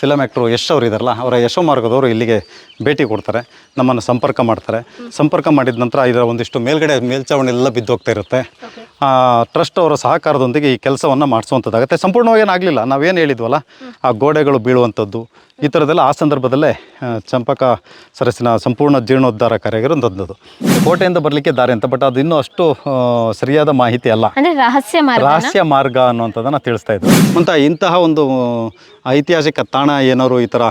Film actor Yash ಅವರು ಇದಾರಲ್ಲ ಅವರ ಯಶೋ ಮಾರ್ಗದವರು ಇಲ್ಲಿಗೆ ಭೇಟಿ ಕೊಡ್ತಾರೆ ನಮ್ಮನ್ನು ಸಂಪರ್ಕ ಮಾಡ್ತಾರೆ. ಸಂಪರ್ಕ ಮಾಡಿದ ನಂತರ ಇದರ ಒಂದಿಷ್ಟು ಮೇಲ್ಗಡೆ ಮೇಲ್ಚಾವಣಿ ಎಲ್ಲ ಬಿದ್ದೋಗ್ತಾ ಇರುತ್ತೆ ಟ್ರಸ್ಟ್ ಅವರ ಸಹಕಾರದೊಂದಿಗೆ ಈ ಕೆಲಸವನ್ನು ಮಾಡಿಸುವಂಥದ್ದಾಗುತ್ತೆ. ಸಂಪೂರ್ಣವಾಗಿ ಏನಾಗಲಿಲ್ಲ ನಾವೇನು ಹೇಳಿದ್ವಲ್ಲ ಆ ಗೋಡೆಗಳು ಬೀಳುವಂಥದ್ದು ಈ ಥರದ್ದೆಲ್ಲ ಆ ಸಂದರ್ಭದಲ್ಲೇ ಚಂಪಕ ಸರಸ್ಸಿನ ಸಂಪೂರ್ಣ ಜೀರ್ಣೋದ್ಧಾರ ಕಾರ್ಯಗಿರೋಂಥದ್ದು ಕೋಟೆಯಿಂದ ಬರಲಿಕ್ಕೆ ದಾರಿ ಅಂತ ಬಟ್ ಅದು ಇನ್ನೂ ಅಷ್ಟು ಸರಿಯಾದ ಮಾಹಿತಿ ಅಲ್ಲ. ಅಂದ್ರೆ ರಹಸ್ಯ ಮಾರ್ಗ ರಹಸ್ಯ ಮಾರ್ಗ ಅನ್ನುವಂಥದ್ದನ್ನು ತಿಳಿಸ್ತಾ ಇದ್ರು. ಅಂತ ಇಂತಹ ಒಂದು ಐತಿಹಾಸಿಕ ತಾಣ ಏನಾದ್ರು ಈ ಥರ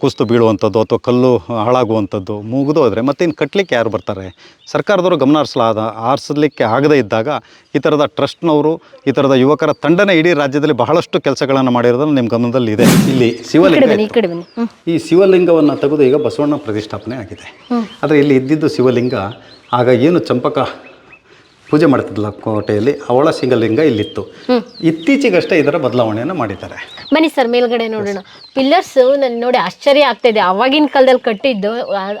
ಕುಸ್ತು ಬೀಳುವಂಥದ್ದು ಅಥವಾ ಕಲ್ಲು ಹಾಳಾಗುವಂಥದ್ದು ಮುಗಿದು ಹೋದರೆ ಮತ್ತೆ ಇನ್ನು ಕಟ್ಟಲಿಕ್ಕೆ ಯಾರು ಬರ್ತಾರೆ? ಸರ್ಕಾರದವರು ಗಮನ ಹರಿಸಲಾದ ಆರಿಸಲಿಕ್ಕೆ ಆಗದೇ ಇದ್ದಾಗ ಈ ಥರದ ಟ್ರಸ್ಟ್ನವರು ಈ ಥರದ ಯುವಕರ ತಂಡನೇ ಇಡೀ ರಾಜ್ಯದಲ್ಲಿ ಬಹಳಷ್ಟು ಕೆಲಸಗಳನ್ನು ಮಾಡಿರೋದನ್ನು ನಿಮ್ಮ ಗಮನದಲ್ಲಿ ಇದೆ. ಇಲ್ಲಿ ಶಿವಲಿಂಗ. ಈ ಶಿವಲಿಂಗವನ್ನು ತೆಗೆದು ಈಗ ಬಸವಣ್ಣ ಪ್ರತಿಷ್ಠಾಪನೆ ಆಗಿದೆ. ಆದರೆ ಇಲ್ಲಿ ಇದ್ದಿದ್ದು ಶಿವಲಿಂಗ ಆಗ ಏನು ಚಂಪಕ ಪೂಜೆ ಮಾಡ್ತಿದ್ಲ ಕೋಟೆಯಲ್ಲಿ? ಅವಳ ಸಿಂಗಲಿಂಗ ಇಲ್ಲಿತ್ತು. ಇತ್ತೀಚೆಗಷ್ಟೇ ಇದರ ಬದಲಾವಣೆಯನ್ನು ಮಾಡಿದ್ದಾರೆ. ಬನ್ನಿ ಸರ್ ಮೇಲ್ಗಡೆ ನೋಡೋಣ. ಪಿಲ್ಲರ್ಸ್ ನನ್ ನೋಡಿ ಆಶ್ಚರ್ಯ ಆಗ್ತಾ ಇದೆ ಅವಾಗಿನ ಕಾಲದಲ್ಲಿ ಕಟ್ಟಿದ್ದು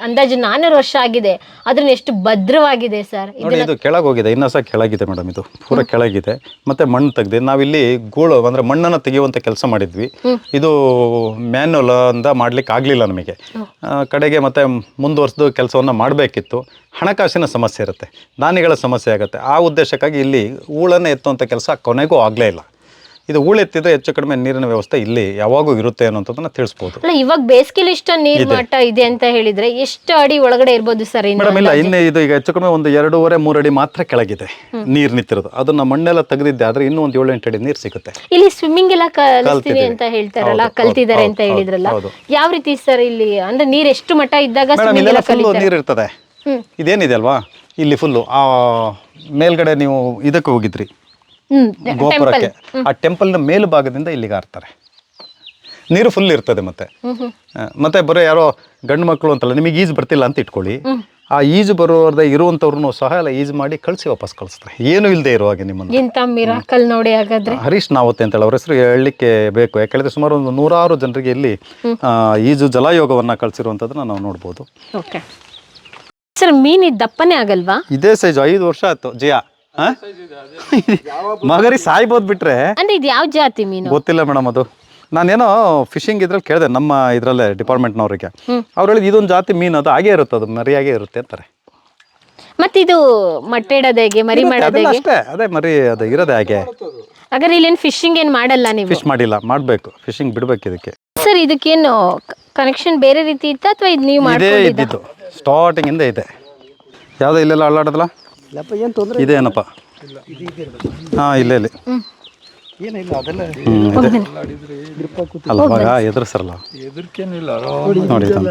ಅಂದಾಜು ನಾನೂರು ವರ್ಷ ಆಗಿದೆ. ಅದನ್ನ ಎಷ್ಟು ಭದ್ರವಾಗಿದೆ ಸರ್. ನೋಡಿ ಇದು ಕೆಳಗೆ ಹೋಗಿದೆ ಇನ್ನೂ ಸಹ ಕೆಳಗಿದೆ ಮೇಡಮ್ ಇದು. ಪೂರ ಕೆಳಗಿದೆ. ಮತ್ತೆ ಮಣ್ಣು ತೆಗೆದೆ ನಾವಿಲ್ಲಿ ಗೂಳು ಅಂದ್ರೆ ಮಣ್ಣನ್ನು ತೆಗೆಯುವಂತ ಕೆಲಸ ಮಾಡಿದ್ವಿ. ಇದು ಮ್ಯಾನ್ಯಲ್ ಅಂತ ಮಾಡ್ಲಿಕ್ಕೆ ಆಗ್ಲಿಲ್ಲ ನಮಗೆ. ಕಡೆಗೆ ಮತ್ತೆ ಮುಂದುವರ್ಸ್ದು ಕೆಲಸವನ್ನ ಮಾಡಬೇಕಿತ್ತು. ಹಣಕಾಸಿನ ಸಮಸ್ಯೆ ಇರುತ್ತೆ. ದಾನಿಗಳ ಸಮಸ್ಯೆ ಆಗುತ್ತೆ. ಆ ಉದ್ದೇಶಕ್ಕಾಗಿ ಇಲ್ಲಿ ಹೂಳನ್ನು ಎತ್ತುವಂಥ ಕೆಲಸ ಕೊನೆಗೂ ಆಗಲೇ ಇಲ್ಲ. ಇದು ಹೂಳೆತ್ತಿದ್ರೆ ಹೆಚ್ಚು ಕಡಿಮೆ ನೀರಿನ ವ್ಯವಸ್ಥೆ ಇಲ್ಲಿ ಯಾವಾಗೂ ಇರುತ್ತೆ ಅನ್ನೋಂಥದ್ದನ್ನು ತಿಳಿಸ್ಬೋದು. ಅಲ್ಲ ಇವಾಗ ಬೇಸಿಗೆಲಿ ಇಷ್ಟು ನೀರ್ ಮಟ್ಟ ಇದೆ ಅಂತ ಹೇಳಿದ್ರೆ ಎಷ್ಟು ಅಡಿ ಒಳಗಡೆ ಇರ್ಬೋದು ಸರ್ ಮೇಡಮ್ ಇಲ್ಲ ಇನ್ನು ಇದು ಈಗ ಹೆಚ್ಚು ಕಡಿಮೆ ಒಂದು ಎರಡೂವರೆ ಮೂರು ಅಡಿ ಮಾತ್ರ ಕೆಳಗಿದೆ ನೀರು ನಿಂತಿರೋದು. ಅದನ್ನ ಮಣ್ಣೆಲ್ಲ ತೆಗೆದಿದ್ದೆ ಆದ್ರೆ ಇನ್ನೂ ಒಂದು ಏಳು ಎಂಟು ಅಡಿ ನೀರು ಸಿಗುತ್ತೆ. ಇಲ್ಲಿ ಸ್ವಿಮ್ಮಿಂಗ್ ಎಲ್ಲ ಕಲ್ತೀವಿ ಅಂತ ಹೇಳ್ತಾರಲ್ಲ ಕಲ್ತಿದ್ದಾರೆ ಅಂತ ಹೇಳಿದ್ರಲ್ಲ. ಯಾವ ರೀತಿ ಸರ್ ಇಲ್ಲಿ ಅಂದ್ರೆ ನೀರ್ ಎಷ್ಟು ಮಟ್ಟ ಇದ್ದಾಗ ನೀರ್ ಇರ್ತದೆ. ಇದೇನಿದೆ ಅಲ್ವಾ? ಇಲ್ಲಿ ಫುಲ್ಲು ಆ ಮೇಲ್ಗಡೆ ನೀವು ಇದಕ್ಕೆ ಹೋಗಿದ್ರಿ. ಗೋಪುರಕ್ಕೆ. ಆ ಟೆಂಪಲ್ನ ಮೇಲುಭಾಗದಿಂದ ಇಲ್ಲಿಗೆ ಆರ್ತಾರೆ ನೀರು ಫುಲ್ ಇರ್ತದೆ ಮತ್ತೆ. ಮತ್ತೆ ಬರೋ ಯಾರೋ ಗಂಡು ಮಕ್ಕಳು ಅಂತಲ್ಲ ನಿಮಗೆ ಈಜು ಬರ್ತಿಲ್ಲ ಅಂತ ಇಟ್ಕೊಳ್ಳಿ. ಆ ಈಜು ಬರೋದೇ ಇರುವಂಥವ್ರನ್ನು ಸಹ ಎಲ್ಲ ಈಜು ಮಾಡಿ ಕಳಿಸಿ ವಾಪಸ್ ಕಳಿಸ್ತಾರೆ. ಏನು ಇಲ್ಲದೆ ಇರುವಾಗೆ ನಿಮ್ಮನ್ನು. ಎಂತ ಮಿರಾಕಲ್ ನೋಡಿ ಹಾಗಾದ್ರೆ? ಹರೀಶ್ ನಾವತ್ತೆ ಅಂತ ಹೇಳಿ ಅವ್ರ ಹೆಸರು ಹೇಳಲಿಕ್ಕೆ ಬೇಕು. ಯಾಕೆಂದ್ರೆ ಸುಮಾರು ಒಂದು ನೂರಾರು ಜನರಿಗೆ ಇಲ್ಲಿ ಈಜು ಜಲಯೋಗವನ್ನು ಕಳಿಸಿರುವಂಥದ್ದನ್ನ ನಾವು ನೋಡ್ಬೋದು. ಓಕೆ ಸರ್ ಮೀನ್ ಇದ್ ದಪ್ಪನೇ ಆಗಲ್ವಾ? ಇದೇ ಸೈಜ್ ಐದು ವರ್ಷ ಆಯ್ತು. ಜಿಯಾ ಆ? ಮಗರಿ ಸಾಯ್ಬೋದು ಬಿಟ್ರೆ ಅಂದ್ರೆ ಇದು ಯಾವ ಜಾತಿ ಮೀನು? ಗೊತ್ತಿಲ್ಲ ಮೇಡಮ್ ಅದು. ನಾನೇನೋ ಫಿಶಿಂಗ್ ಇದ್ರಲ್ಲಿ ಕೇಳಿದೆ ನಮ್ಮ ಇದ್ರಲ್ಲೇ ಡಿಪಾರ್ಟ್ಮೆಂಟ್ನವ್ರಿಗೆ ಅವ್ರು ಹೇಳಿದ್ ಇದೊಂದು ಜಾತಿ ಮೀನು ಅದು ಹಾಗೆ ಇರುತ್ತೆ ಅದು ಮರಿಯಾಗೆ ಇರುತ್ತೆ ಅಂತಾರೆ. ಮತ್ತಿದು ಮೊಟ್ಟೆ ಇಡೋದು ಹೇಗೆ ಮರಿ ಮಾಡೋದು ಅದೆಲ್ಲ ಹೇಗೆ? ಅಷ್ಟೇ ಅದೇ ಮರಿ ಅದು ಇರೋದೇ ಹಾಗೆ. ಹಾಗಾದ್ರೆ ಇಲ್ಲೇನು ಫಿಶಿಂಗ್ ಏನ್ ಮಾಡಲ್ಲ ನೀವು? ಫಿಶ್ ಮಾಡಿಲ್ಲ ಮಾಡಬೇಕು ಫಿಶಿಂಗ್ ಬಿಡ್ಬೇಕು ಇದಕ್ಕೆ. ಸರ್ ಇದಕ್ಕೇನು ಕನೆಕ್ಷನ್ ಬೇರೆ ರೀತಿ ಇತ್ತು ಅಥವಾ ಇದು ನೀವು ಇದೇ ಸ್ಟಾರ್ಟಿಂಗ್ ಇಂದ ಐತೆ ಇದೆ ಯಾವುದೋ ಇಲ್ಲೆಲ್ಲ ಅಳ್ಳಾಡದಲ್ಲ ಇದೇನಪ್ಪ ಹಾ ಇಲ್ಲೇ ಇಲ್ಲಿ. ಹ್ಮ್, ಇದೆ. ಅಲ್ಲ ಮಗ ಎದುರಿಸರಲ್ಲ ನೋಡಿ ಇದನ್ನ.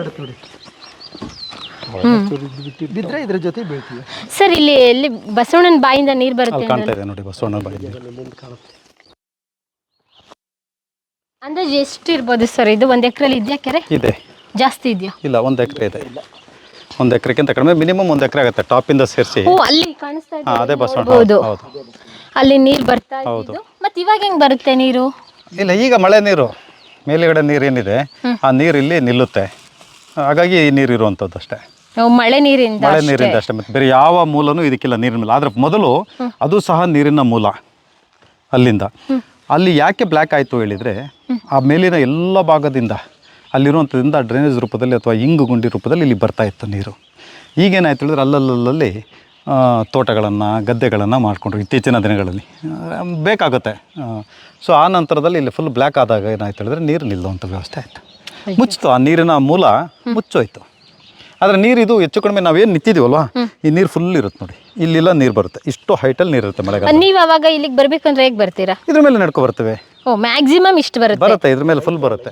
ಬಿದ್ರೆ ಇದ್ರ ಜೊತೆ ಬೀಳ್ತೀವಿ. ಸರ್ ಇಲ್ಲಿ ಎಲ್ಲಿ ಬಸವಣ್ಣನ ಬಾಯಿಂದ ನೀರ್ ಬರುತ್ತೆ ಅಲ್ಲಿ ಕಾಣ್ತಾ ಇದೆ ನೋಡಿ ಬಸವಣ್ಣ ಬಾಯಿ ಅಂದಾಜು ಎಷ್ಟು ಇರ್ಬೋದು ಸರ್? ಇದು ಒಂದು ಎಕರೆಲಿ ಇದೆಯಾ ಕೆರೆ? ಇದೆ. ಜಾಸ್ತಿ ಇದೆಯಾ? ಇಲ್ಲ ಒಂದು ಎಕರೆ ಇದೆ. ಒಂದು ಎಕರೆಗಿಂತ ಕಡಿಮೆ ಮಿನಿಮಮ್ ಒಂದು ಎಕರೆ ಆಗುತ್ತೆ ಟಾಪಿಂದ ಸೇರಿಸಿ. ಓ ಅಲ್ಲಿ ಕಾಣಿಸ್ತಾ ಇದೆ ಹಾಂ ಅದೇ ಬಸವಣ್ಣ ಹೌದು ಹೌದು. ಅಲ್ಲಿ ನೀರು ಬರ್ತಾ ಹೌದು. ಮತ್ತೆ ಇವಾಗ ಹೆಂಗ್ ಬರುತ್ತೆ ನೀರು? ಇಲ್ಲ ಈಗ ಮಳೆ ನೀರು. ಮೇಲುಗಡೆ ನೀರು ಏನಿದೆ ಆ ನೀರು ಇಲ್ಲಿ ನಿಲ್ಲುತ್ತೆ. ಹಾಗಾಗಿ ಈ ನೀರು ಇರುವಂಥದ್ದು ಅಷ್ಟೇ. ಮಳೆ ನೀರಿಂದ ಮಳೆ ನೀರಿಂದ ಅಷ್ಟೇ. ಮತ್ತೆ ಬೇರೆ ಯಾವ ಮೂಲನೂ ಇದಕ್ಕಿಲ್ಲ ನೀರಿನ ಮೇಲೆ. ಆದ್ರೆ ಮೊದಲು ಅದು ಸಹ ನೀರಿನ ಮೂಲ ಅಲ್ಲಿಂದ. ಅಲ್ಲಿ ಯಾಕೆ ಬ್ಲ್ಯಾಕ್ ಆಯಿತು ಹೇಳಿದರೆ ಆ ಮೇಲಿನ ಎಲ್ಲ ಭಾಗದಿಂದ ಅಲ್ಲಿರುವಂಥದ್ದಿಂದ ಡ್ರೈನೇಜ್ ರೂಪದಲ್ಲಿ ಅಥವಾ ಇಂಗು ಗುಂಡಿ ರೂಪದಲ್ಲಿ ಇಲ್ಲಿ ಬರ್ತಾ ಇತ್ತು ನೀರು. ಈಗೇನಾಯ್ತು ಹೇಳಿದ್ರೆ ಅಲ್ಲಲ್ಲಲ್ಲಿ ತೋಟಗಳನ್ನು ಗದ್ದೆಗಳನ್ನು ಮಾಡಿಕೊಂಡ್ರು ಇತ್ತೀಚಿನ ದಿನಗಳಲ್ಲಿ. ಬೇಕಾಗುತ್ತೆ. ಸೊ ಆ ನಂತರದಲ್ಲಿ ಇಲ್ಲಿ ಫುಲ್ ಬ್ಲ್ಯಾಕ್ ಆದಾಗ ಏನಾಯ್ತು ಹೇಳಿದ್ರೆ ನೀರು ನಿಲ್ಲುವಂಥ ವ್ಯವಸ್ಥೆ ಆಯಿತು. ಮುಚ್ಚಿತು. ಆ ನೀರಿನ ಮೂಲ ಮುಚ್ಚೋಯ್ತು. ಆದರೆ ನೀರು ಇದು ಹೆಚ್ಚು ಕಡಿಮೆ ನಾವೇನು ನಿಂತಿದ್ದೀವಲ್ವಾ ಈ ನೀರು ಫುಲ್ ಇರುತ್ತೆ ನೋಡಿ. ಇಲ್ಲೆಲ್ಲ ನೀರು ಬರುತ್ತೆ. ಇಷ್ಟು ಹೈಟಲ್ಲಿ ನೀರು ಇರುತ್ತೆ ಮಳೆಗಾಲ. ನೀವು ಅವಾಗ ಇಲ್ಲಿಗೆ ಬರ್ಬೇಕಂದ್ರೆ ಹೇಗೆ ಬರ್ತೀರಾ? ಇದ್ರ ಮೇಲೆ ನಡ್ಕೊ ಬರ್ತೇವೆ. ಓ ಮ್ಯಾಕ್ಸಿಮಮ್ ಇಷ್ಟು ಬರುತ್ತೆ. ಬರುತ್ತೆ ಇದ್ರ ಮೇಲೆ ಫುಲ್ ಬರುತ್ತೆ.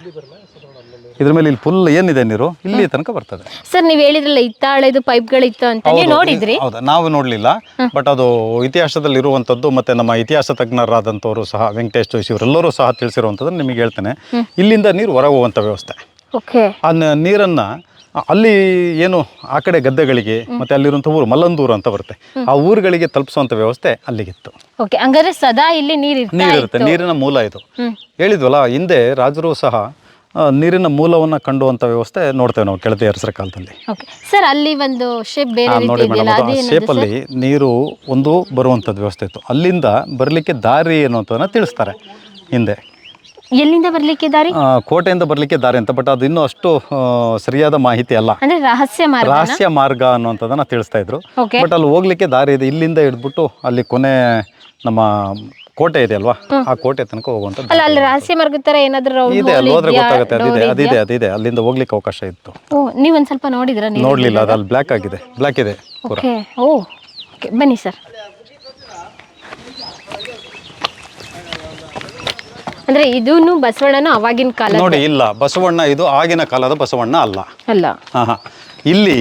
ಇದ್ರ ಮೇಲೆ ಇಲ್ಲಿ ಫುಲ್ ಏನಿದೆ ನೀರು? ಇಲ್ಲಿ ತನಕ ಬರ್ತದೆ. ಸರ್ ನೀವ್ ಹೇಳಿದ್ರಲ್ಲ ಇತ್ತಾಳೆದು ಪೈಪ್ಗಳಿತ್ತು ಅಂತ ನೀವು ನೋಡಿದ್ರಿ? ಹೌದಾ ನಾವು ನೋಡಲಿಲ್ಲ. ಬಟ್ ಅದು ಇತಿಹಾಸದಲ್ಲಿ ಇರುವಂಥದ್ದು ಮತ್ತೆ ನಮ್ಮ ಇತಿಹಾಸ ತಜ್ಞರಾದಂಥವರು ಸಹ ವೆಂಕಟೇಶ್ ಜೋಶಿ ಇವರೆಲ್ಲರೂ ಸಹ ತಿಳಿಸಿರುವಂಥದ್ದು ನಿಮಗೆ ಹೇಳ್ತೇನೆ. ಇಲ್ಲಿಂದ ನೀರು ಹೊರಗೆ ಹೋಗುವಂಥ ವ್ಯವಸ್ಥೆ. ಓಕೆ ಆ ನೀರನ್ನ ಅಲ್ಲಿ ಏನು ಆ ಕಡೆ ಗದ್ದೆಗಳಿಗೆ ಮತ್ತೆ ಅಲ್ಲಿರುವಂಥ ಊರು ಮಲ್ಲಂದೂರು ಅಂತ ಬರುತ್ತೆ. ಆ ಊರುಗಳಿಗೆ ತಲುಪಿಸುವಂಥ ವ್ಯವಸ್ಥೆ ಅಲ್ಲಿಗಿತ್ತು. ಓಕೆ ಹಂಗಾದ್ರೆ ಸದಾ ಇಲ್ಲಿ ನೀರಿರುತ್ತೆ ನೀರು ನೀರಿನ ಮೂಲ ಇದು. ಹೇಳಿದ್ವಲ್ಲ ಹಿಂದೆ ರಾಜರು ಸಹ ನೀರಿನ ಮೂಲವನ್ನು ಕಂಡುವಂಥ ವ್ಯವಸ್ಥೆ ನೋಡ್ತೇವೆ ನಾವು ಕೆಳದಿ ಅರಸರ ಕಾಲದಲ್ಲಿ ಸರ್ ಅಲ್ಲಿ ಒಂದು ಶೇಪ್ ನೋಡಿ ಮೇಡಮ್ ಅದೇನು ಶೇಪಲ್ಲಿ ನೀರು ಒಂದು ಬರುವಂಥದ್ದು ವ್ಯವಸ್ಥೆ ಇತ್ತು. ಅಲ್ಲಿಂದ ಬರಲಿಕ್ಕೆ ದಾರಿ ಏನು ಅನ್ನುವಂಥದ್ದನ್ನ ತಿಳಿಸ್ತಾರೆ ಹಿಂದೆ. ಎಲ್ಲಿಂದ ಬರ್ಲಿಕ್ಕೆ ದಾರಿ? ಆ, ಕೋಟೆಯಿಂದ ಬರ್ಲಿಕ್ಕೆ ದಾರಿ ಅಂತ ಬಟ್ ಅದು ಇನ್ನೂ ಅಷ್ಟು ಆ, ಸರಿಯಾದ ಮಾಹಿತಿ ಅಲ್ಲ. ಅಂದ್ರೆ ರಹಸ್ಯ ಮಾರ್ಗ ರಹಸ್ಯ ಮಾರ್ಗ ಅನ್ನುವಂಥದ್ದನ್ನ ತಿಳಿಸ್ತಾ ಇದ್ರು. ಓಕೆ ಬಟ್ ಅಲ್ಲಿ ಹೋಗ್ಲಿಕ್ಕೆ ದಾರಿ ಇದೆ. ಇಲ್ಲಿಂದ ಹಿಡ್ಬಿಟ್ಟು ಅಲ್ಲಿ ಕೊನೆ ನಮ್ಮ ಕೋಟೆ ಇದೆ ಅಲ್ವಾ? ಆ ಕೋಟೆ ತನಕ ಹೋಗುವಂತ ಅಲ್ಲ ಅಲ್ಲಿ ರಹಸ್ಯ ಮಾರ್ಗದ ತರ ಏನಾದ್ರೂ round ಇದೆ hole ಅಲ್ಲಿ ಹೋದ್ರೆ ಇದ್ಯಾ? ಗೊತ್ತಾಗುತ್ತೆ. ಅದಿದೆ? ಅದಿದೆ ಅದಿದೆ ಅಲ್ಲಿಂದ ಹೋಗ್ಲಿಕ್ಕೆ ಅವಕಾಶ ಇತ್ತು. ಓ ನೀವ್ ಒಂದ್ ಸ್ವಲ್ಪ ನೋಡಿದ್ರ ನೀವು ನೋಡ್ಲಿಲ್ಲ ಅದು ಅಲ್ಲಿ ಬ್ಲ್ಯಾಕ್ ಆಗಿದೆ ಬ್ಲ್ಯಾಕ್ ಇದೆ ಓಕೆ ಓ ಓಕೆ ಬನ್ನಿ ಸರ್ ಅಂದ್ರೆ ಇದೂನು ಬಸವಣ್ಣನ ಅವಾಗಿನ ಕಾಲ ನೋಡಿ ಇಲ್ಲ. ಬಸವಣ್ಣ ಇದು ಆಗಿನ ಕಾಲದ ಬಸವಣ್ಣ ಅಲ್ಲ. ಅಲ್ಲ. ಹಾ ಹಾ. ಇಲ್ಲಿ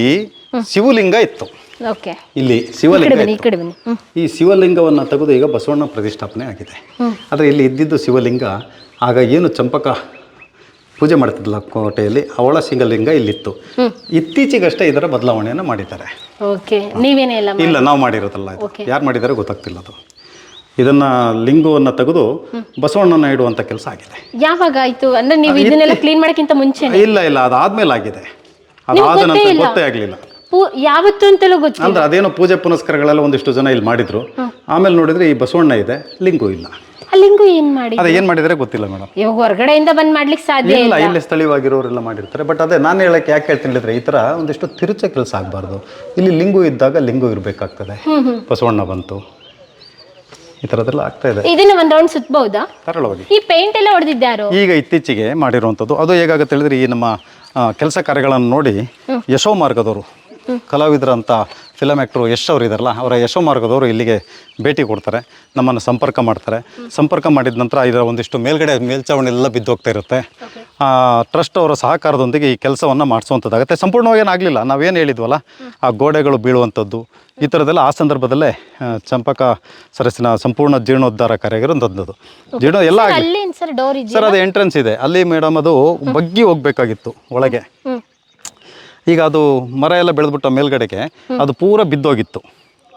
ಶಿವಲಿಂಗ ಇತ್ತು. ಓಕೆ. ಇಲ್ಲಿ ಶಿವಲಿಂಗ ಈ ಶಿವಲಿಂಗವನ್ನ ಕಡೆ ಬನ್ನಿ. ಹ್ಮ್. ಈ ಶಿವಲಿಂಗವನ್ನು ತೆಗೆದು ಈಗ ಬಸವಣ್ಣ ಪ್ರತಿಷ್ಠಾಪನೆ ಆಗಿದೆ. ಆದ್ರೆ ಇಲ್ಲಿ ಇದ್ದಿದ್ದು ಶಿವಲಿಂಗ ಆಗ ಏನು ಚಂಪಕ ಪೂಜೆ ಮಾಡ್ತಿದ್ಲ ಕೋಟೆಯಲ್ಲಿ ಅವಳ ಶಿವಲಿಂಗ ಇಲ್ಲಿತ್ತು. ಇತ್ತೀಚೆಗಷ್ಟೇ ಇದರ ಬದಲಾವಣೆಯನ್ನು ಮಾಡಿದ್ದಾರೆ. ಓಕೆ. ನೀವೇನೇ ಎಲ್ಲ ಇಲ್ಲ ನಾವು ಮಾಡಿರೋದಲ್ಲ ಇದು. ಯಾರು ಮಾಡಿದ್ದಾರೆ ಗೊತ್ತಾಗ್ತಿಲ್ಲ ಅದು. ಇದನ್ನ ಲಿಂಗವನ್ನು ತೆಗೆದು ಬಸವಣ್ಣನ ಇಡುವಂತ ಕೆಲಸ ಆಗಿದೆ. ಯಾವಾಗ ಆಯ್ತು? ಅಂದ್ರೆ ನೀವು ಇದನ್ನೆಲ್ಲ ಕ್ಲೀನ್ ಮಾಡಕ್ಕಿಂತ ಮುಂಚೆ ಇಲ್ಲ ಇಲ್ಲ ಅದಾದ್ಮೇಲೆ ಆಗಿದೆ. ಅದಾದ ಗೊತ್ತೇ ನಂತರ ಗೊತ್ತೇ ಆಗಲಿಲ್ಲ. ಯಾವತ್ತು ಅಂತಲೂ ಗೊತ್ತಿಲ್ಲ. ಅಂದ್ರೆ ಅದೇನೋ ಪೂಜೆ ಪುನಸ್ಕಾರಗಳೆಲ್ಲ ಒಂದಿಷ್ಟು ಜನ ಇಲ್ಲಿ ಮಾಡಿದ್ರು. ಆಮೇಲೆ ನೋಡಿದ್ರೆ ಈ ಬಸವಣ್ಣ ಇದೆ ಲಿಂಗು ಇಲ್ಲ. ಅಲ್ಲಿಂಗು ಏನ್ ಮಾಡಿ ಅದೇ ಏನ್ ಮಾಡಿದರೆ ಗೊತ್ತಿಲ್ಲ ಮೇಡಮ್. ಇವಾಗ ಹೊರಗಡೆಯಿಂದ ಬಂದ್ ಮಾಡ್ಲಿಕ್ಕೆ ಸಾಧ್ಯ ಇಲ್ಲ ಇಲ್ಲಿ. ಸ್ಥಳೀಯವಾಗಿರೋರೆಲ್ಲ ಮಾಡಿರ್ತಾರೆ. ಬಟ್ ಅದೇ ನಾನು ಹೇಳಕ್ಕೆ ಯಾಕೆ ಹೇಳ್ತೀನಿ ಹೇಳಿದ್ರೆ ಈ ತರ ಒಂದಿಷ್ಟು ತಿರುಚ ಕೆಲಸ ಆಗಬಾರ್ದು. ಇಲ್ಲಿ ಲಿಂಗು ಇದ್ದಾಗ ಲಿಂಗು ಇರಬೇಕಾಗ್ತದೆ. ಬಸವಣ್ಣ ಬಂತು. ಈ ಥರದ್ದೆಲ್ಲ ಆಗ್ತಾ ಇದೆ. ಇದನ್ನ ಒಂದ್ ರೌಂಡ್ ಸುತ್ತಬಹುದಾ ಸರಳವಾಗಿ ಈ ಪೇಂಟ್ ಎಲ್ಲ ಹೊಡೆದಿದ್ದಾರು ಈಗ ಇತ್ತೀಚೆಗೆ ಮಾಡಿರುವಂತದ್ದು ಅದು ಹೇಗಾಗುತ್ತೆ ಹೇಳಿದ್ರೆ ಈ ನಮ್ಮ ಕೆಲಸ ಕಾರ್ಯಗಳನ್ನು ನೋಡಿ ಯಶೋ ಮಾರ್ಗದವರು ಕಲಾವಿದರಂತ ಫಿಲಮ್ ಆ್ಯಕ್ಟ್ರು ಯಶ್ ಅವರು ಇದಾರಲ್ಲ ಅವರ ಯಶೋ ಮಾರ್ಗದವರು ಇಲ್ಲಿಗೆ ಭೇಟಿ ಕೊಡ್ತಾರೆ ನಮ್ಮನ್ನು ಸಂಪರ್ಕ ಮಾಡ್ತಾರೆ. ಸಂಪರ್ಕ ಮಾಡಿದ ನಂತರ ಇದರ ಒಂದಿಷ್ಟು ಮೇಲ್ಗಡೆ ಮೇಲ್ಚಾವಣಿ ಎಲ್ಲ ಬಿದ್ದೋಗ್ತಾ ಇರುತ್ತೆ ಟ್ರಸ್ಟ್ ಅವರ ಸಹಕಾರದೊಂದಿಗೆ ಈ ಕೆಲಸವನ್ನು ಮಾಡಿಸುವಂಥದ್ದಾಗುತ್ತೆ. ಸಂಪೂರ್ಣವಾಗಿ ಏನಾಗಲಿಲ್ಲ ನಾವೇನು ಹೇಳಿದ್ವಲ್ಲ ಆ ಗೋಡೆಗಳು ಬೀಳುವಂಥದ್ದು ಈ ಥರದ್ದೆಲ್ಲ ಆ ಸಂದರ್ಭದಲ್ಲೇ ಚಂಪಕ ಸರಸ್ಸಿನ ಸಂಪೂರ್ಣ ಜೀರ್ಣೋದ್ಧಾರ ಕಾರ್ಯ ಆಗಿರೋಂಥದ್ದು ಜೀರ್ಣ ಎಲ್ಲ ಸರ್ ಅದು ಎಂಟ್ರೆನ್ಸ್ ಇದೆ. ಅಲ್ಲಿ ಮೇಡಮ್ ಅದು ಬಗ್ಗಿ ಹೋಗ್ಬೇಕಾಗಿತ್ತು ಒಳಗೆ. ಈಗ ಅದು ಮರ ಎಲ್ಲ ಬೆಳೆದ್ಬಿಟ್ಟ ಮೇಲ್ಗಡೆಗೆ ಅದು ಪೂರ ಬಿದ್ದೋಗಿತ್ತು.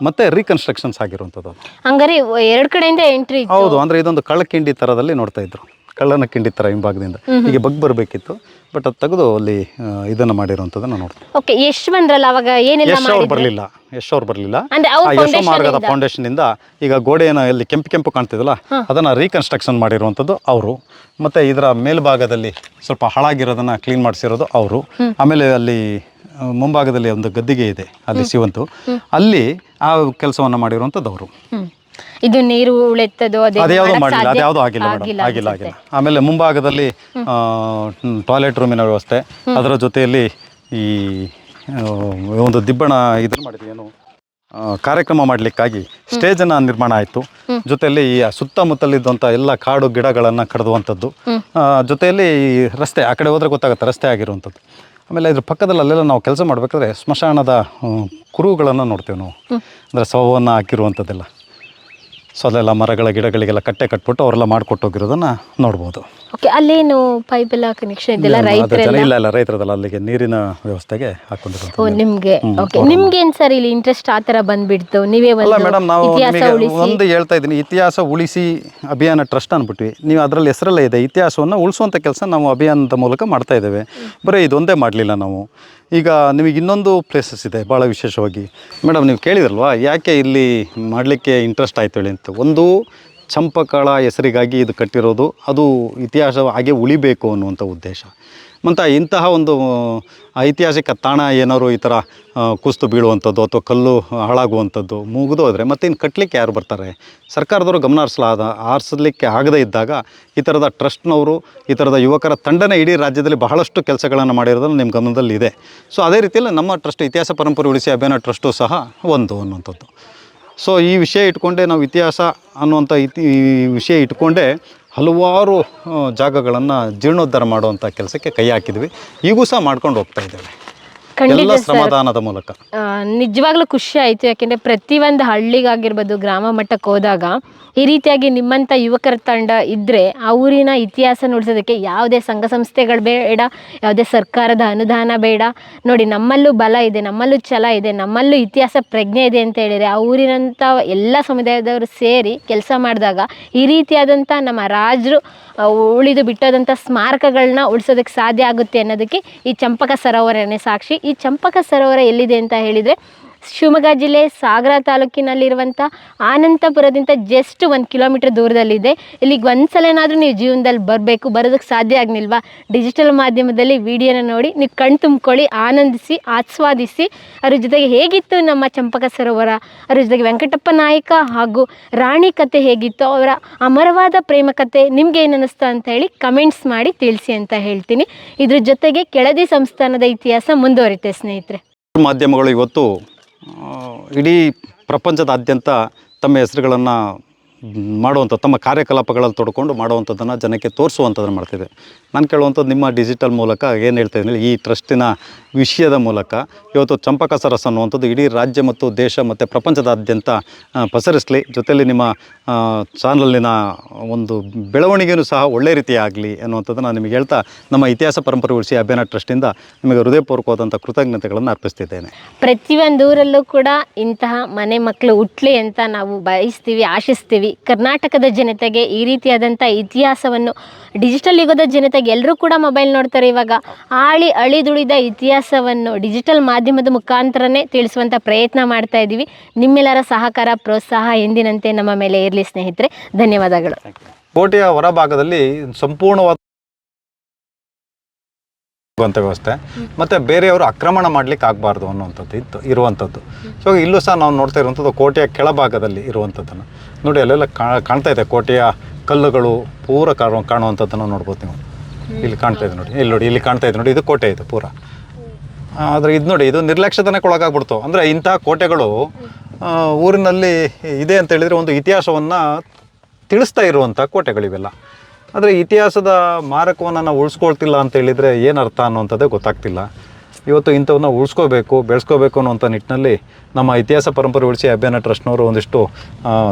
ಮತ್ತೆ ರೀಕನ್ಸ್ಟ್ರಕ್ಷನ್ಸ್ ಆಗಿರುವಂಥದ್ದು. ಹಂಗಾರೆ ಎರಡು ಕಡೆಯಿಂದ ಎಂಟ್ರಿ ಹೌದು ಅಂದ್ರೆ ಇದೊಂದು ಕಳ್ಳಕಿಂಡಿ ತರದಲ್ಲಿ ನೋಡ್ತಾ ಇದ್ರು. ಕಳ್ಳನ ಕಿಂಡಿ ತರ ಹಿಂಭಾಗದಿಂದ. ಹೀಗೆ ಬಗ್ ಬರಬೇಕಿತ್ತು. ಬಟ್ ಅದು ತೆಗೆದು ಅಲ್ಲಿ ಇದನ್ನು ಮಾಡಿರುವಂತದನ್ನ ನೋಡ್ತೀವಿ ಓಕೆ ಯಶ್ ಬಂದ್ರಲ್ಲ ಅವಾಗ ಏನೆಲ್ಲ ಯಶ್ ಅವ್ರು ಬರಲಿಲ್ಲ ಯಶ್ ಅವ್ರು ಬರಲಿಲ್ಲ. ಅಂದ್ರೆ ಅವ್ರ ಆ ಯಶೋ ಮಾರ್ಗದ? ಫೌಂಡೇಶನ್ ಇಂದ ಈಗ ಗೋಡೆಯನ್ನು ಎಲ್ಲಿ ಕೆಂಪು ಕೆಂಪು ಕಾಣ್ತಿದಲ್ಲ ಅದನ್ನ ರೀಕನ್ಸ್ಟ್ರಕ್ಷನ್ ಮಾಡಿರುವಂಥದ್ದು ಅವರು. ಮತ್ತೆ ಇದರ ಮೇಲ್ಭಾಗದಲ್ಲಿ ಸ್ವಲ್ಪ ಹಾಳಾಗಿರೋದನ್ನ ಕ್ಲೀನ್ ಮಾಡಿಸಿರೋದು ಅವರು. ಆಮೇಲೆ ಅಲ್ಲಿ ಮುಂಭಾಗದಲ್ಲಿ ಒಂದು ಗದ್ದಿಗೆ ಇದೆ ಅಲ್ಲಿ ಸಿವಂತು ಅಲ್ಲಿ ಆ ಕೆಲಸವನ್ನ ಮಾಡಿರುವಂಥದ್ದು ಅವರು. ಇದು ನೀರು ಉಳೆತ್ತದು ಅದ್ಯಾವುದು ಮಾಡಲಿಲ್ಲ ಆಗಿಲ್ಲ ಮೇಡಮ್ ಆಗಿಲ್ಲ ಆಗಿಲ್ಲ ಆಮೇಲೆ ಮುಂಭಾಗದಲ್ಲಿ ಟಾಯ್ಲೆಟ್ ರೂಮಿನ ವ್ಯವಸ್ಥೆ. ಅದರ ಜೊತೆಯಲ್ಲಿ ಈ ಒಂದು ದಿಬ್ಬಣ ಇದನ್ನು ಮಾಡಿದ್ವಿ ಏನು ಕಾರ್ಯಕ್ರಮ ಮಾಡಲಿಕ್ಕಾಗಿ ಸ್ಟೇಜನ್ನು ನಿರ್ಮಾಣ ಆಯಿತು. ಜೊತೆಯಲ್ಲಿ ಈ ಸುತ್ತಮುತ್ತಲಿದ್ದಂಥ ಎಲ್ಲ ಕಾಡು ಗಿಡಗಳನ್ನು ಕಡಿದುವಂಥದ್ದು. ಜೊತೆಯಲ್ಲಿ ಈ ರಸ್ತೆ ಆ ಕಡೆ ಹೋದ್ರೆ ಗೊತ್ತಾಗುತ್ತೆ ರಸ್ತೆ ಆಗಿರುವಂಥದ್ದು. ಆಮೇಲೆ ಇದ್ರ ಪಕ್ಕದಲ್ಲಿ ಅಲ್ಲೆಲ್ಲ ನಾವು ಕೆಲಸ ಮಾಡಬೇಕಾದ್ರೆ ಸ್ಮಶಾನದ ಕುರುಗಳನ್ನು ನೋಡ್ತೇವೆ ನಾವು. ಅಂದರೆ ಸವವನ್ನು ಹಾಕಿರುವಂಥದ್ದೆಲ್ಲ. ಸೊ ಅದೆಲ್ಲ ಮರಗಳ ಗಿಡಗಳಿಗೆಲ್ಲ ಕಟ್ಟೆ ಕಟ್ಬಿಟ್ಟು ಅವರೆಲ್ಲ ಮಾಡಿಕೊಟ್ಟೋಗಿರೋದನ್ನ ನೋಡ್ಬೋದು. ಓಕೆ ಅಲ್ಲೇನು ಪೈಪ್ ಎಲ್ಲ ಕನೆಕ್ಷನ್ ಇದೆಲ್ಲ ರೈತರೆಲ್ಲ? ಇಲ್ಲ ಇಲ್ಲ ರೈತರದಲ್ಲ ಅಲ್ಲಿಗೆ ನೀರಿನ ವ್ಯವಸ್ಥೆಗೆ ಓ ನಿಮಗೆ? ಓಕೆ ನಿಮ್ಗೆ ಏನು ಸರ್ ಇಲ್ಲಿ ಇಂಟ್ರೆಸ್ಟ್ ಆ ತರ ಬಂದ್ಬಿಡ್ತು? ನೀವೇ ಅಲ್ಲ ಒಂದು ಮೇಡಮ್ ನಾವು ನಿಮಗೆ ಒಂದು ಹೇಳ್ತಾ ಇದ್ದೀನಿ ಇತಿಹಾಸ ಉಳಿಸಿ ಅಭಿಯಾನ ಟ್ರಸ್ಟ್ ಅಂದ್ಬಿಟ್ವಿ ನೀವು ಅದರಲ್ಲಿ ಹೆಸರಲ್ಲೇ ಇದೆ ಇತಿಹಾಸವನ್ನು ಉಳಿಸುವಂಥ ಕೆಲಸ ನಾವು ಅಭಿಯಾನದ ಮೂಲಕ ಮಾಡ್ತಾ ಇದ್ದೇವೆ. ಬರೀ ಇದೊಂದೇ ಮಾಡಲಿಲ್ಲ ನಾವು. ಈಗ ನಿಮಗೆ ಇನ್ನೊಂದು ಪ್ಲೇಸಸ್ ಇದೆ ಭಾಳ ವಿಶೇಷವಾಗಿ. ಮೇಡಮ್, ನೀವು ಕೇಳಿದ್ರಲ್ವಾ, ಯಾಕೆ ಇಲ್ಲಿ ಮಾಡಲಿಕ್ಕೆ ಇಂಟ್ರೆಸ್ಟ್ ಆಯಿತು ಹೇಳಿ ಅಂತ. ಒಂದು ಚಂಪಕಳ ಹೆಸರಿಗಾಗಿ ಇದು ಕಟ್ಟಿರೋದು, ಅದು ಇತಿಹಾಸ ಹಾಗೆ ಉಳಿಬೇಕು ಅನ್ನುವಂಥ ಉದ್ದೇಶ. ಮತ್ತು ಇಂತಹ ಒಂದು ಐತಿಹಾಸಿಕ ತಾಣ ಏನಾದ್ರು ಈ ಥರ ಕುಸ್ತು ಬೀಳುವಂಥದ್ದು ಅಥವಾ ಕಲ್ಲು ಹಾಳಾಗುವಂಥದ್ದು ಮುಗಿದು ಹೋದರೆ ಮತ್ತೆ ಇನ್ನು ಕಟ್ಟಲಿಕ್ಕೆ ಯಾರು ಬರ್ತಾರೆ? ಸರ್ಕಾರದವರು ಗಮನ ಹರಿಸಲಾದ, ಆರಿಸಲಿಕ್ಕೆ ಆಗದೇ ಇದ್ದಾಗ ಈ ಥರದ ಟ್ರಸ್ಟ್ನವರು, ಈ ಥರದ ಯುವಕರ ತಂಡನೇ ಇಡೀ ರಾಜ್ಯದಲ್ಲಿ ಬಹಳಷ್ಟು ಕೆಲಸಗಳನ್ನು ಮಾಡಿರೋದನ್ನು ನಿಮ್ಮ ಗಮನದಲ್ಲಿ ಇದೆ. ಸೊ ಅದೇ ರೀತಿಯಲ್ಲಿ ನಮ್ಮ ಟ್ರಸ್ಟ್, ಇತಿಹಾಸ ಪರಂಪರೆ ಉಳಿಸಿ ಅಭಿಯಾನ ಟ್ರಸ್ಟು ಸಹ ಒಂದು ಅನ್ನುವಂಥದ್ದು. ಸೊ ಈ ವಿಷಯ ಇಟ್ಕೊಂಡೇ ನಾವು ಇತಿಹಾಸ ಅನ್ನುವಂಥ ಇತಿ, ಈ ವಿಷಯ ಇಟ್ಕೊಂಡೇ ಹಲವಾರು ಜಾಗಗಳನ್ನು ಜೀರ್ಣೋದ್ಧಾರ ಮಾಡುವಂಥ ಕೆಲಸಕ್ಕೆ ಕೈ ಹಾಕಿದ್ವಿ. ಈಗೂ ಸಹ ಮಾಡ್ಕೊಂಡು ಹೋಗ್ತಾ ಇದ್ದೇವೆ. ಎಲ್ಲ ಶ್ರಮದಾನದ ಮೂಲಕ. ನಿಜವಾಗ್ಲೂ ಖುಷಿ ಆಯ್ತು. ಯಾಕಂದ್ರೆ ಪ್ರತಿಯೊಂದು ಹಳ್ಳಿಗಾಗಿರ್ಬೋದು ಗ್ರಾಮ ಮಟ್ಟಕ್ಕೆ ಹೋದಾಗ ಈ ರೀತಿಯಾಗಿ ನಿಮ್ಮಂತ ಯುವಕರ ತಂಡ ಇದ್ರೆ ಆ ಊರಿನ ಇತಿಹಾಸ ನುಡಿಸೋದಕ್ಕೆ ಯಾವುದೇ ಸಂಘ ಸಂಸ್ಥೆಗಳು ಬೇಡ ಯಾವುದೇ ಸರ್ಕಾರದ ಅನುದಾನ ಬೇಡ. ನೋಡಿ ನಮ್ಮಲ್ಲೂ ಬಲ ಇದೆ ನಮ್ಮಲ್ಲೂ ಛಲ ಇದೆ ನಮ್ಮಲ್ಲೂ ಇತಿಹಾಸ ಪ್ರಜ್ಞೆ ಇದೆ ಅಂತ ಹೇಳಿದರೆ ಆ ಊರಿನಂತ ಎಲ್ಲ ಸಮುದಾಯದವರು ಸೇರಿ ಕೆಲಸ ಮಾಡಿದಾಗ ಈ ರೀತಿಯಾದಂಥ ನಮ್ಮ ರಾಜರು ಉಳಿದು ಬಿಟ್ಟಾದಂಥ ಸ್ಮಾರಕಗಳನ್ನ ಉಳಿಸೋದಕ್ಕೆ ಸಾಧ್ಯ ಆಗುತ್ತೆ ಅನ್ನೋದಕ್ಕೆ ಈ ಚಂಪಕ ಸರೋವರನೇ ಸಾಕ್ಷಿ. ಈ ಚಂಪಕ ಸರೋವರ ಎಲ್ಲಿದೆ ಅಂತ ಹೇಳಿದರೆ ಶಿವಮೊಗ್ಗ ಜಿಲ್ಲೆ ಸಾಗರ ತಾಲೂಕಿನಲ್ಲಿರುವಂಥ ಆನಂತಪುರದಿಂದ ಜಸ್ಟ್ ಒಂದು ಕಿಲೋಮೀಟರ್ ದೂರದಲ್ಲಿದೆ. ಇಲ್ಲಿಗೆ ಒಂದ್ಸಲನಾದರೂ ನೀವು ಜೀವನದಲ್ಲಿ ಬರಬೇಕು, ಬರೋದಕ್ಕೆ ಸಾಧ್ಯ ಆಗಲಿಲ್ವಾ? ಡಿಜಿಟಲ್ ಮಾಧ್ಯಮದಲ್ಲಿ ವಿಡಿಯೋನ ನೋಡಿ ನೀವು ಕಣ್ ತುಂಬ್ಕೊಳ್ಳಿ, ಆನಂದಿಸಿ, ಆಸ್ವಾದಿಸಿ. ಅದ್ರ ಜೊತೆಗೆ ಹೇಗಿತ್ತು ನಮ್ಮ ಚಂಪಕ ಸರೋವರ? ಅದ್ರ ಜೊತೆಗೆ ವೆಂಕಟಪ್ಪ ನಾಯಕ ಹಾಗೂ ರಾಣಿ ಕತೆ ಹೇಗಿತ್ತು? ಅವರ ಅಮರವಾದ ಪ್ರೇಮ ಕತೆ ನಿಮ್ಗೆ ಏನು ಅನ್ನಿಸ್ತು ಅಂತ ಹೇಳಿ ಕಮೆಂಟ್ಸ್ ಮಾಡಿ ತಿಳಿಸಿ ಅಂತ ಹೇಳ್ತೀನಿ. ಇದ್ರ ಜೊತೆಗೆ ಕೆಳದಿ ಸಂಸ್ಥಾನದ ಇತಿಹಾಸ ಮುಂದುವರಿತೆ ಸ್ನೇಹಿತರೆ. ಮಾಧ್ಯಮಗಳು ಇವತ್ತು ಇಡೀ ಪ್ರಪಂಚದಾದ್ಯಂತ ತಮ್ಮ ಹೆಸರುಗಳನ್ನು ಮಾಡುವಂಥ ತಮ್ಮ ಕಾರ್ಯಕಲಾಪಗಳಲ್ಲಿ ತೊಡ್ಕೊಂಡು ಮಾಡುವಂಥದ್ದನ್ನು ಜನಕ್ಕೆ ತೋರಿಸುವಂಥದ್ದನ್ನು ಮಾಡ್ತಿದೆ. ನಾನು ಕೇಳುವಂಥದ್ದು ನಿಮ್ಮ ಡಿಜಿಟಲ್ ಮೂಲಕ ಏನು ಹೇಳ್ತಾ ಇದ್ದೀನಿ, ಈ ಟ್ರಸ್ಟಿನ ವಿಷಯದ ಮೂಲಕ ಇವತ್ತು ಚಂಪಕ ಸರಸ್ ಅನ್ನುವಂಥದ್ದು ಇಡೀ ರಾಜ್ಯ ಮತ್ತು ದೇಶ ಮತ್ತು ಪ್ರಪಂಚದಾದ್ಯಂತ ಪಸರಿಸಲಿ. ಜೊತೆಯಲ್ಲಿ ನಿಮ್ಮ ಚಾನಲಿನ ಒಂದು ಬೆಳವಣಿಗೆಯೂ ಸಹ ಒಳ್ಳೆ ರೀತಿ ಆಗಲಿ ಅನ್ನುವಂಥದ್ದನ್ನು ನಿಮಗೆ ಹೇಳ್ತಾ, ನಮ್ಮ ಇತಿಹಾಸ ಪರಂಪರೆ ಉಳಿಸಿ ಅಭಿಯಾನ ಟ್ರಸ್ಟಿಂದ ನಿಮಗೆ ಹೃದಯಪೂರ್ವಕವಾದಂಥ ಕೃತಜ್ಞತೆಗಳನ್ನು ಅರ್ಪಿಸ್ತಿದ್ದೇನೆ. ಪ್ರತಿಯೊಂದು ಊರಲ್ಲೂ ಕೂಡ ಇಂತಹ ಮನೆ ಮಕ್ಕಳು ಹುಟ್ಲಿ ಅಂತ ನಾವು ಬಯಸ್ತೀವಿ, ಆಶಿಸ್ತೀವಿ. ಕರ್ನಾಟಕದ ಜನತೆಗೆ ಈ ರೀತಿಯಾದಂಥ ಇತಿಹಾಸವನ್ನು ಡಿಜಿಟಲ್ ಯುಗದ ಜನತೆಗೆ ಎಲ್ಲರೂ ಕೂಡ ಮೊಬೈಲ್ ನೋಡ್ತಾರೆ ಇವಾಗ. ಆಳಿ ಅಳಿದುಳಿದ ಇತಿಹಾಸವನ್ನು ಡಿಜಿಟಲ್ ಮಾಧ್ಯಮದ ಮುಖಾಂತರನೇ ತಿಳಿಸುವಂಥ ಪ್ರಯತ್ನ ಮಾಡ್ತಾ ಇದ್ದೀವಿ. ನಿಮ್ಮೆಲ್ಲರ ಸಹಕಾರ, ಪ್ರೋತ್ಸಾಹ ಎಂದಿನಂತೆ ನಮ್ಮ ಮೇಲೆ ಇರಲಿ ಸ್ನೇಹಿತರೆ. ಧನ್ಯವಾದಗಳು. ಕೋಟೆಯ ಹೊರಭಾಗದಲ್ಲಿ ಸಂಪೂರ್ಣವಾದ ಅಂತ ವ್ಯವಸ್ಥೆ. ಮತ್ತು ಬೇರೆಯವರು ಆಕ್ರಮಣ ಮಾಡ್ಲಿಕ್ಕೆ ಆಗಬಾರ್ದು ಅನ್ನುವಂಥದ್ದು ಇತ್ತು, ಇರುವಂಥದ್ದು. ಸೊ ಇಲ್ಲೂ ಸಹ ನಾವು ನೋಡ್ತಾ ಇರುವಂಥದ್ದು ಕೋಟೆಯ ಕೆಳಭಾಗದಲ್ಲಿ ಇರುವಂಥದ್ದನ್ನು. ನೋಡಿ ಅಲ್ಲೆಲ್ಲ ಕಾ- ಕಾಣ್ತಾ ಇದೆ ಕೋಟೆಯ ಕಲ್ಲುಗಳು ಪೂರ ಕಾಣು ಕಾಣುವಂಥದ್ದನ್ನು ನೋಡ್ಬೋದು ನೀವು. ಇಲ್ಲಿ ಕಾಣ್ತಾ ಇದೆ ನೋಡಿ ಇಲ್ಲಿ ನೋಡಿ ಇಲ್ಲಿ ಕಾಣ್ತಾ ಇದೆ ನೋಡಿ ಇದು ಕೋಟೆ ಇದು ಪೂರ. ಆದರೆ ಇದು ನೋಡಿ ಇದು ನಿರ್ಲಕ್ಷ್ಯತನಕ್ಕೆ ಒಳಗಾಗ್ಬಿಡ್ತು. ಅಂದರೆ ಇಂತಹ ಕೋಟೆಗಳು ಊರಿನಲ್ಲಿ ಇದೆ ಅಂತ ಹೇಳಿದರೆ ಒಂದು ಇತಿಹಾಸವನ್ನು ತಿಳಿಸ್ತಾ ಇರುವಂಥ ಕೋಟೆಗಳಿವೆಲ್ಲ. ಆದರೆ ಇತಿಹಾಸದ ಮಾರಕವನ್ನು ನಾವು ಉಳಿಸ್ಕೊಳ್ತಿಲ್ಲ ಅಂತ ಹೇಳಿದರೆ ಏನು ಅರ್ಥ ಅನ್ನುವಂಥದ್ದೇ ಗೊತ್ತಾಗ್ತಿಲ್ಲ. ಇವತ್ತು ಇಂಥವನ್ನ ಉಳಿಸ್ಕೋಬೇಕು, ಬೆಳೆಸ್ಕೋಬೇಕು ಅನ್ನುವಂಥ ನಿಟ್ಟಿನಲ್ಲಿ ನಮ್ಮ ಇತಿಹಾಸ ಪರಂಪರೆ ಉಳಿಸಿ ಅಭಿಯಾನ ಟ್ರಸ್ಟ್ನವರು ಒಂದಿಷ್ಟು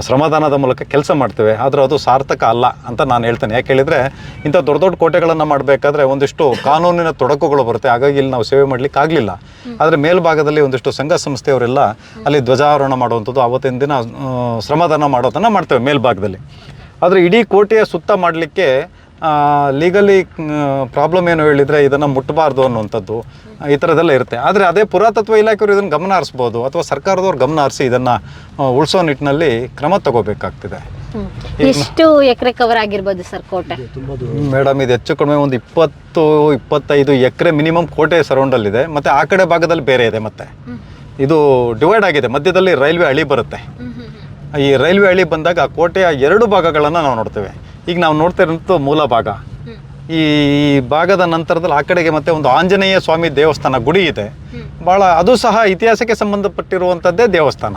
ಶ್ರಮದಾನದ ಮೂಲಕ ಕೆಲಸ ಮಾಡ್ತೇವೆ. ಆದರೆ ಅದು ಸಾರ್ಥಕ ಅಲ್ಲ ಅಂತ ನಾನು ಹೇಳ್ತೇನೆ. ಯಾಕೆ ಹೇಳಿದರೆ ಇಂಥ ದೊಡ್ಡ ದೊಡ್ಡ ಕೋಟೆಗಳನ್ನು ಮಾಡಬೇಕಾದ್ರೆ ಒಂದಿಷ್ಟು ಕಾನೂನಿನ ತೊಡಕುಗಳು ಬರುತ್ತೆ. ಹಾಗಾಗಿ ಇಲ್ಲಿ ನಾವು ಸೇವೆ ಮಾಡಲಿಕ್ಕೆ ಆಗಲಿಲ್ಲ. ಆದರೆ ಮೇಲ್ಭಾಗದಲ್ಲಿ ಒಂದಿಷ್ಟು ಸಂಘ ಸಂಸ್ಥೆಯವರೆಲ್ಲ ಅಲ್ಲಿ ಧ್ವಜಾರೋಹಣ ಮಾಡುವಂಥದ್ದು ಆವತ್ತಿನ ದಿನ ಶ್ರಮದಾನ ಮಾಡೋದನ್ನು ಮಾಡ್ತೇವೆ ಮೇಲ್ಭಾಗದಲ್ಲಿ. ಆದರೆ ಇಡೀ ಕೋಟೆಯ ಸುತ್ತ ಮಾಡಲಿಕ್ಕೆ ಲೀಗಲಿ ಪ್ರಾಬ್ಲಮ್ ಏನು ಹೇಳಿದರೆ ಇದನ್ನು ಮುಟ್ಟಬಾರ್ದು ಅನ್ನುವಂಥದ್ದು. ಈ ಥರದ್ದೆಲ್ಲ ಇರುತ್ತೆ. ಆದರೆ ಅದೇ ಪುರಾತತ್ವ ಇಲಾಖೆಯವರು ಇದನ್ನು ಗಮನ ಹರಿಸ್ಬೋದು ಅಥವಾ ಸರ್ಕಾರದವ್ರು ಗಮನ ಹರಿಸಿ ಇದನ್ನು ಉಳಿಸೋ ನಿಟ್ಟಿನಲ್ಲಿ ಕ್ರಮ ತಗೋಬೇಕಾಗ್ತಿದೆ. ಎಷ್ಟು ಎಕರೆ ಕವರ್ ಆಗಿರ್ಬೋದು ಸರ್ ಕೋಟೆ? ಮೇಡಮ್ ಇದು ಹೆಚ್ಚು ಕಡಿಮೆ ಒಂದು ಇಪ್ಪತ್ತು ಇಪ್ಪತ್ತೈದು ಎಕರೆ ಮಿನಿಮಮ್ ಕೋಟೆ ಸರೌಂಡಲ್ಲಿದೆ. ಮತ್ತು ಆ ಕಡೆ ಭಾಗದಲ್ಲಿ ಬೇರೆ ಇದೆ ಮತ್ತೆ. ಇದು ಡಿವೈಡ್ ಆಗಿದೆ. ಮಧ್ಯದಲ್ಲಿ ರೈಲ್ವೆ ಹಳಿ ಬರುತ್ತೆ. ಈ ರೈಲ್ವೆ ಹಳಿ ಬಂದಾಗ ಆ ಕೋಟೆಯ ಎರಡು ಭಾಗಗಳನ್ನು ನಾವು ನೋಡ್ತೇವೆ. ಈಗ ನಾವು ನೋಡ್ತಾ ಇರೋಂಥ ಮೂಲ ಭಾಗ. ಈ ಭಾಗದ ನಂತರದಲ್ಲಿ ಆ ಕಡೆಗೆ ಮತ್ತೆ ಒಂದು ಆಂಜನೇಯ ಸ್ವಾಮಿ ದೇವಸ್ಥಾನ ಗುಡಿ ಇದೆ. ಭಾಳ ಅದು ಸಹ ಇತಿಹಾಸಕ್ಕೆ ಸಂಬಂಧಪಟ್ಟಿರುವಂಥದ್ದೇ ದೇವಸ್ಥಾನ.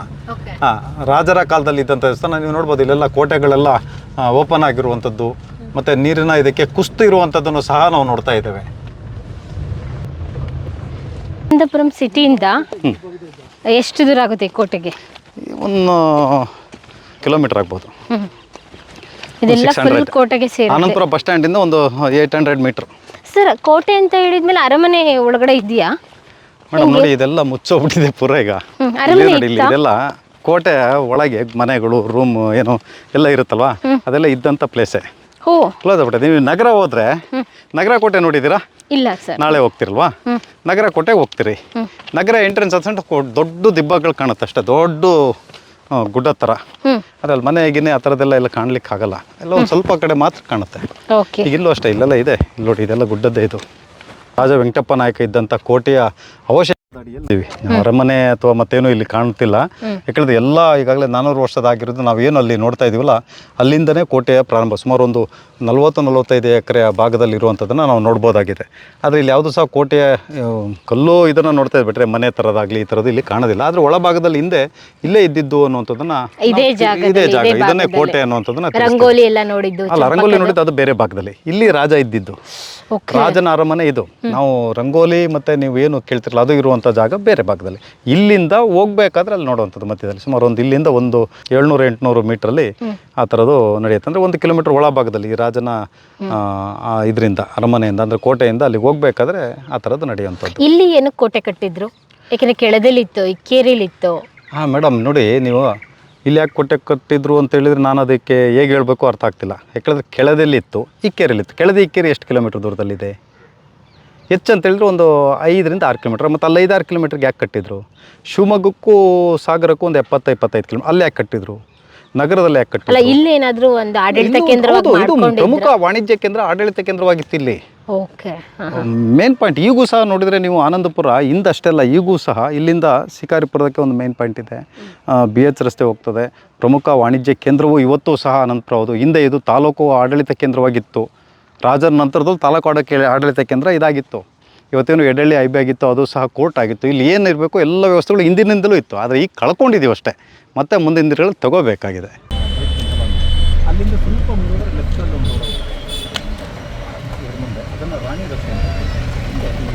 ಹಾಂ ರಾಜರ ಕಾಲದಲ್ಲಿ ಇದ್ದಂಥ ದೇವಸ್ಥಾನ ನೀವು ನೋಡ್ಬೋದು ಇಲ್ಲೆಲ್ಲ ಕೋಟೆಗಳೆಲ್ಲ ಓಪನ್ ಆಗಿರುವಂಥದ್ದು ಮತ್ತು ನೀರಿನ ಇದಕ್ಕೆ ಕುಸ್ತು ಇರುವಂಥದ್ದನ್ನು ಸಹ ನಾವು ನೋಡ್ತಾ ಇದ್ದೇವೆ. ಅನಂತಪುರಂ ಸಿಟಿಯಿಂದ ಎಷ್ಟು ದೂರ ಆಗುತ್ತೆ ಕೋಟೆಗೆ? ಒಂದು ಕಿಲೋಮೀಟರ್ ಆಗ್ಬೋದು. ಇದೆಲ್ಲ 600. ಫುಲ್ ಕೋಟೆಗೆ ಸೇರಿ ಆನಂದಪುರ ಬಸ್ ಸ್ಟ್ಯಾಂಡಿಂದ ಒಂದು ಏಯ್ಟ್ ಹಂಡ್ರೆಡ್ ಮೀಟರ್ ಸರ್ ಕೋಟೆ ಅಂತ ಹೇಳಿದ್ಮೇಲೆ ಅರಮನೆ ಒಳಗಡೆ ಇದೆಯಾ ಮೇಡಮ್ ನೋಡಿ ಇದೆಲ್ಲ ಮುಚ್ಚೋಗ್ಬಿಟ್ಟಿದೆ ಪುರ ಈಗ. ಇಲ್ಲಿ? ಇದೆಲ್ಲ ಕೋಟೆ ಒಳಗೆ ಮನೆಗಳು ರೂಮ್ ಏನು ಎಲ್ಲ ಇರುತ್ತಲ್ವಾ? ಅದೆಲ್ಲ ಇದ್ದಂತ ಪ್ಲೇಸೇ ಕ್ಲೋಸ್ ಆಗ್ಬಿಟ್ಟೆ. ನೀವು ನಗರ ಹೋದ್ರೆ ನಗರ ಕೋಟೆ ನೋಡಿದೀರಾ ಇಲ್ಲ ಸರ್. ನಾಳೆ ಹೋಗ್ತಿರಲ್ವಾ? ನಗರ ಕೋಟೆಗೆ ಹೋಗ್ತೀರಿ. ನಗರ ಎಂಟ್ರೆನ್ಸ್ ಅಂತ ದೊಡ್ಡ ದಿಬ್ಬಗಳು ಕಾಣುತ್ತೆ ಅಷ್ಟೇ. ದೊಡ್ಡ ಗುಡ್ಡ ಥರ ಹ್ಮ್. ಅದ್ರಲ್ಲಿ ಮನೆ ಗಿನೆ ಆ ಥರದ್ದೆಲ್ಲ ಎಲ್ಲ ಕಾಣ್ಲಿಕ್ಕೆ ಆಗಲ್ಲ ಎಲ್ಲ ಒಂದು ಸ್ವಲ್ಪ ಕಡೆ ಮಾತ್ರ ಕಾಣುತ್ತೆ. ಈಗ ಇಲ್ಲೂ ಅಷ್ಟೇ ಇಲ್ಲೆಲ್ಲ ಇದೆ. ಇಲ್ಲಿ ನೋಡಿ ಇದೆಲ್ಲ ಗುಡ್ಡದ್ದೇ ಇದು. ರಾಜ ವೆಂಕಟಪ್ಪ ನಾಯಕ ಇದ್ದಂಥ ಕೋಟೆಯ ಅವಶ್ಯ ಅಡಿಯಲ್ಲಿ ಅರಮನೆ ಅಥವಾ ಮತ್ತೇನು ಇಲ್ಲಿ ಕಾಣ್ತಿಲ್ಲ ಯಾಕಂದ್ರೆ ಎಲ್ಲ ಈಗಾಗಲೇ ನಾನೂರು ವರ್ಷದಾಗಿರೋದು ನಾವೇನು ಅಲ್ಲಿ ನೋಡ್ತಾ ಇದೀವಲ್ಲ ಅಲ್ಲಿಂದನೇ ಕೋಟೆಯ ಪ್ರಾರಂಭ ಸುಮಾರು ಒಂದು ನಲವತ್ತು ನಲವತ್ತೈದು ಎಕರೆಯ ಭಾಗದಲ್ಲಿ ಇರುವಂಥದ್ದನ್ನು ನಾವು ನೋಡ್ಬೋದಾಗಿದೆ. ಆದರೆ ಇಲ್ಲಿ ಯಾವುದು ಸಹ ಕೋಟೆಯ ಕಲ್ಲು ಇದನ್ನು ನೋಡ್ತಾ ಬಿಟ್ರೆ ಮನೆ ಥರದಾಗಲಿ ಈ ಥರದ್ದು ಇಲ್ಲಿ ಕಾಣೋದಿಲ್ಲ. ಆದರೆ ಒಳಭಾಗದಲ್ಲಿ ಹಿಂದೆ ಇಲ್ಲೇ ಇದ್ದಿದ್ದು ಅನ್ನುವಂಥದ್ದನ್ನ ಇದೇ ಇದೇ ಜಾಗ ಇದನ್ನೇ ಕೋಟೆ ಅನ್ನುವಂಥದ್ದನ್ನ ರಂಗೋಲಿ ಎಲ್ಲ ನೋಡಿದ್ದು ಅಲ್ಲ ರಂಗೋಲಿ ನೋಡಿದ್ದು ಅದು ಬೇರೆ ಭಾಗದಲ್ಲಿ. ಇಲ್ಲಿ ರಾಜ ಇದ್ದಿದ್ದು. ರಾಜನ ಅರಮನೆ ಇದು. ನಾವು ರಂಗೋಲಿ ಮತ್ತೆ ನೀವು ಏನು ಕೇಳ್ತಿರಲ್ಲ ಅದು ಇರುವಂಥ ಜಾಗ ಬೇರೆ ಭಾಗದಲ್ಲಿ. ಇಲ್ಲಿಂದ ಹೋಗ್ಬೇಕಾದ್ರೆ ಅಲ್ಲಿ ನೋಡುವಂಥದ್ದು ಮಧ್ಯದಲ್ಲಿ. ಸುಮಾರು ಒಂದು ಇಲ್ಲಿಂದ ಒಂದು ಏಳ್ನೂರು ಎಂಟುನೂರು ಮೀಟ್ರಲ್ಲಿ ಆ ಥರದ್ದು ನಡೆಯುತ್ತೆ. ಅಂದ್ರೆ ಒಂದು ಕಿಲೋಮೀಟರ್ ಒಳಭಾಗದಲ್ಲಿ ಈ ರಾಜನ ಇದರಿಂದ ಅರಮನೆಯಿಂದ ಅಂದರೆ ಕೋಟೆಯಿಂದ ಅಲ್ಲಿಗೆ ಹೋಗ್ಬೇಕಾದ್ರೆ ಆ ಥರದ್ದು ನಡೆಯುವಂಥದ್ದು. ಇಲ್ಲಿ ಏನು ಕೋಟೆ ಕಟ್ಟಿದ್ರು? ಯಾಕೆಂದ್ರೆ ಕೆಳದಲ್ಲಿತ್ತು ಇಕ್ಕೇರಿಲಿತ್ತು ಹಾಂ ಮೇಡಮ್ ನೋಡಿ ನೀವು ಇಲ್ಲಿ ಯಾಕೆ ಕೊಟ್ಟೆ ಕಟ್ಟಿದ್ರು ಅಂತ ಹೇಳಿದ್ರೆ ನಾನು ಅದಕ್ಕೆ ಹೇಗೆ ಹೇಳಬೇಕು ಅರ್ಥ ಆಗ್ತಿಲ್ಲ. ಯಾಕೆಂದರೆ ಕೆಳದಲ್ಲಿ ಇತ್ತು ಇಕ್ಕೇರಿಲಿತ್ತು ಕೆಳದಿ ಇಕ್ಕೇರಿ ಎಷ್ಟು ಕಿಲೋಮೀಟ್ರ್ ದೂರದಲ್ಲಿದೆ? ಹೆಚ್ಚು ಅಂತ ಹೇಳಿದ್ರೆ ಒಂದು ಐದರಿಂದ ಆರು ಕಿಲೋಮೀಟ್ರ್ ಮತ್ತು ಅಲ್ಲಿ ಐದಾರು ಕಿಲೋಮೀಟ್ರ್ಗೆ ಯಾಕೆ ಕಟ್ಟಿದ್ರು? ಶಿವಮೊಗ್ಗಕ್ಕೂ ಸಾಗರಕ್ಕೂ ಒಂದು ಎಪ್ಪತ್ತು ಇಪ್ಪತ್ತೈದು ಕಿಲೋಮೀಟರ್ ಅಲ್ಲಿ ಯಾಕೆ ಕಟ್ಟಿದ್ರು? ನಗರದಲ್ಲಿ ಯಾಕೆ ಕಟ್ಟಿದ್ರು? ಇಲ್ಲಿ ಏನಾದ್ರೂ ಒಂದು ಆಡಳಿತ ಕೇಂದ್ರ ಇದು ಪ್ರಮುಖ ವಾಣಿಜ್ಯ ಕೇಂದ್ರ ಆಡಳಿತ ಕೇಂದ್ರವಾಗಿತ್ತು ಇಲ್ಲಿ. ಓಕೆ. ಮೇನ್ ಪಾಯಿಂಟ್ ಈಗೂ ಸಹ ನೋಡಿದರೆ ನೀವು ಆನಂದಪುರ ಹಿಂದಷ್ಟೆಲ್ಲ ಈಗೂ ಸಹ ಇಲ್ಲಿಂದ ಶಿಕಾರಿಪುರದಕ್ಕೆ ಒಂದು ಮೇನ್ ಪಾಯಿಂಟ್ ಇದೆ. ಬಿ ಎಚ್ ರಸ್ತೆ ಹೋಗ್ತದೆ. ಪ್ರಮುಖ ವಾಣಿಜ್ಯ ಕೇಂದ್ರವೂ ಇವತ್ತು ಸಹ ಆನಂದಪುರ ಹೌದು. ಹಿಂದೆ ಇದು ತಾಲೂಕು ಆಡಳಿತ ಕೇಂದ್ರವಾಗಿತ್ತು. ರಾಜರ ನಂತರದಲ್ಲಿ ತಾಲೂಕು ಆಡಳಿತ ಆಡಳಿತ ಕೇಂದ್ರ ಇದಾಗಿತ್ತು. ಇವತ್ತೇನು ಎಡಳ್ಳಿ ಐಬಿ ಆಗಿತ್ತು, ಅದು ಸಹ ಕೋರ್ಟ್ ಆಗಿತ್ತು. ಇಲ್ಲಿ ಏನು ಇರಬೇಕು, ಎಲ್ಲ ವ್ಯವಸ್ಥೆಗಳು ಹಿಂದಿನಿಂದಲೂ ಇತ್ತು. ಆದರೆ ಈಗ ಕಳ್ಕೊಂಡಿದ್ದೀವಿ ಅಷ್ಟೇ. ಮತ್ತೆ ಮುಂದಿನ ದಿನಗಳಲ್ಲಿ ತಗೋಬೇಕಾಗಿದೆ ಅಲ್ಲಿಂದ ಸ್ವಲ್ಪ ಮುಂದೆ ಲೆಫ್ಟಲ್ಲಿ ಒಂದು ಅದನ್ನು ರಾಣಿ ರಸ್ತೆ